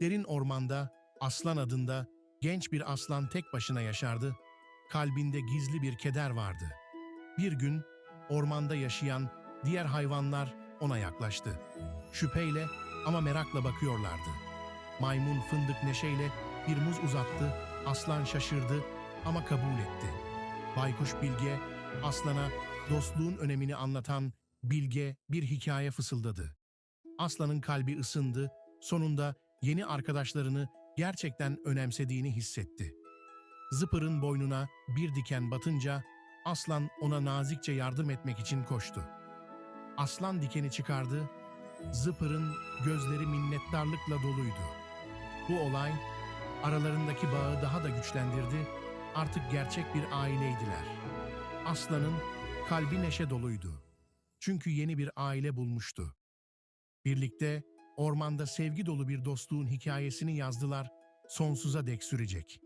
Derin ormanda Aslan adında genç bir aslan tek başına yaşardı. Kalbinde gizli bir keder vardı. Bir gün ormanda yaşayan diğer hayvanlar ona yaklaştı. Şüpheyle ama merakla bakıyorlardı. Maymun fındık neşeyle bir muz uzattı, aslan şaşırdı ama kabul etti. Baykuş Bilge, aslana dostluğun önemini anlatan bilge bir hikaye fısıldadı. Aslanın kalbi ısındı, sonunda yeni arkadaşlarını gerçekten önemsediğini hissetti. Zıpır'ın boynuna bir diken batınca aslan ona nazikçe yardım etmek için koştu. Aslan dikeni çıkardı, Zıpır'ın gözleri minnettarlıkla doluydu. Bu olay aralarındaki bağı daha da güçlendirdi, artık gerçek bir aileydiler. Aslanın kalbi neşe doluydu. Çünkü yeni bir aile bulmuştu. Birlikte ormanda sevgi dolu bir dostluğun hikayesini yazdılar, sonsuza dek sürecek.